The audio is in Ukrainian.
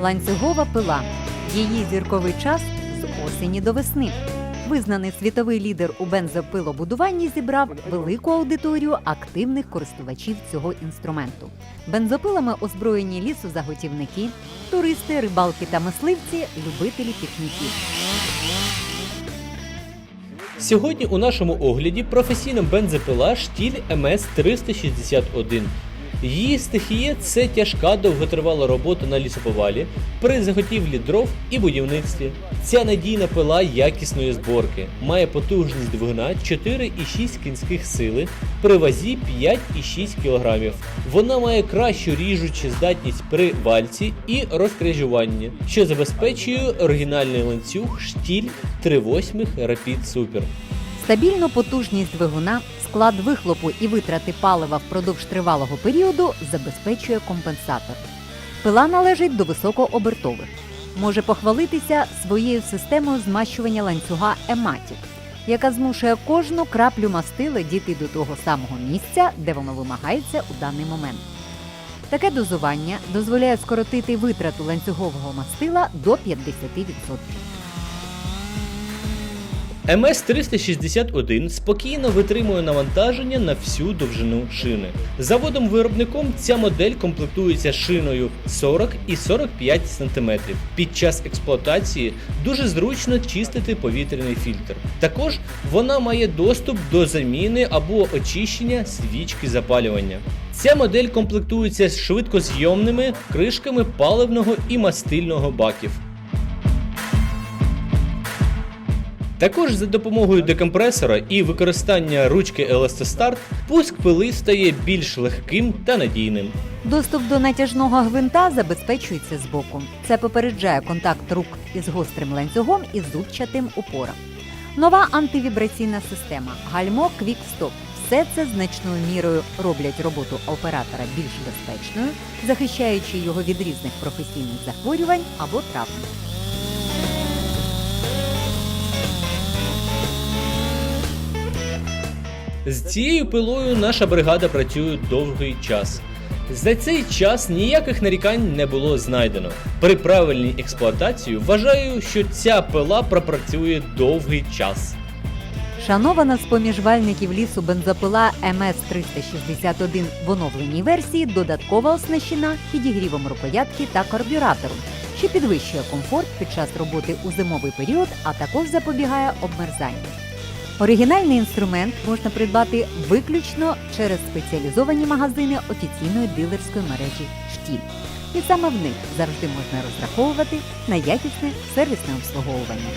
Ланцюгова пила. Її зірковий час з осені до весни. Визнаний світовий лідер у бензопилобудуванні зібрав велику аудиторію активних користувачів цього інструменту. Бензопилами озброєні лісозаготівники, туристи, рибалки та мисливці, любителі пікніків. Сьогодні у нашому огляді професійна бензопила штіль МС 361. Її стихія це тяжка довготривала робота на лісоповалі при заготівлі дров і будівництві. Ця надійна пила якісної зборки має потужність двигуна 4,6 кінських сили при вазі 5,6 кг. Вона має кращу ріжучу здатність при вальці і розкрижуванні, що забезпечує оригінальний ланцюг штіль 3,8 Rapid Super. Стабільну потужність двигуна, склад вихлопу і витрати палива впродовж тривалого періоду забезпечує компенсатор. Пила належить до високообертових. Може похвалитися своєю системою змащування ланцюга ематік, яка змушує кожну краплю мастила дійти до того самого місця, де воно вимагається у даний момент. Таке дозування дозволяє скоротити витрату ланцюгового мастила до 50%. МС-361 спокійно витримує навантаження на всю довжину шини. Заводом-виробником ця модель комплектується шиною 40 і 45 см. Під час експлуатації дуже зручно чистити повітряний фільтр. Також вона має доступ до заміни або очищення свічки запалювання. Ця модель комплектується з швидкозйомними кришками паливного і мастильного баків. Також за допомогою декомпресора і використання ручки еластостарт пуск пили стає більш легким та надійним. Доступ до натяжного гвинта забезпечується збоку. Це попереджає контакт рук із гострим ланцюгом і зубчатим упором. Нова антивібраційна система гальмо Quick Stop. Все це значною мірою роблять роботу оператора більш безпечною, захищаючи його від різних професійних захворювань або травм. З цією пилою наша бригада працює довгий час. За цей час ніяких нарікань не було знайдено. При правильній експлуатації вважаю, що ця пила пропрацює довгий час. Шанована з-поміж вальників лісу бензопила МС-361 в оновленій версії додатково оснащена підігрівом рукоятки та карбюратору, що підвищує комфорт під час роботи у зимовий період, а також запобігає обмерзанню. Оригінальний інструмент можна придбати виключно через спеціалізовані магазини офіційної дилерської мережі Штіль. І саме в них завжди можна розраховувати на якісне сервісне обслуговування.